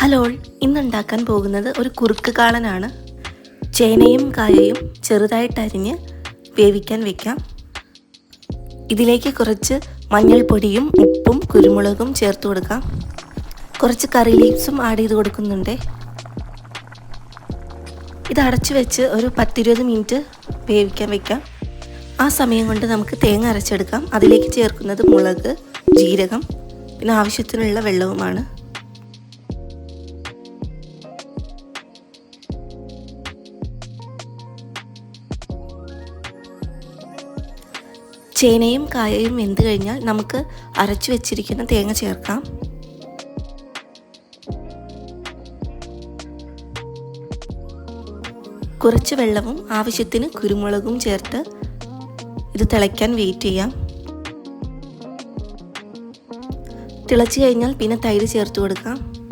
Hello ഇന്ന് ഉണ്ടാക്കാൻ പോകുന്നത് ഒരു കുറുക്ക് കാളനാണ്. ചേനയും കായയും ചെറുതായിട്ട് അരിഞ്ഞ് വേവിക്കാൻ വെക്കാം. ഇതിലേക്ക് കുറച്ച് മഞ്ഞൾപ്പൊടിയും ഉപ്പും കുരുമുളകും ചേർത്ത് കൊടുക്കാം. കുറച്ച് കറി ലീവ്സും ആഡ് ചെയ്ത് കൊടുക്കുന്നുണ്ട്. ഇത് അടച്ചു വെച്ച് ഒരു പത്തിരുപത് മിനിറ്റ് വേവിക്കാൻ വെക്കാം. ആ സമയം കൊണ്ട് നമുക്ക് തേങ്ങ അരച്ചെടുക്കാം. അതിലേക്ക് ചേർക്കുന്നത് മുളക് ജീരകം പിന്നെ ആവശ്യത്തിനുള്ള വെള്ളവുമാണ്. ചേനയും കായയും വെന്ത് കഴിഞ്ഞാൽ നമുക്ക് അരച്ചു വെച്ചിരിക്കുന്ന തേങ്ങ ചേർക്കാം. കുറച്ച് വെള്ളവും ആവശ്യത്തിന് കുരുമുളകും ചേർത്ത് ഇത് തിളയ്ക്കാൻ വെയിറ്റ് ചെയ്യാം. തിളച്ച് കഴിഞ്ഞാൽ പിന്നെ തൈര് ചേർത്ത് കൊടുക്കാം.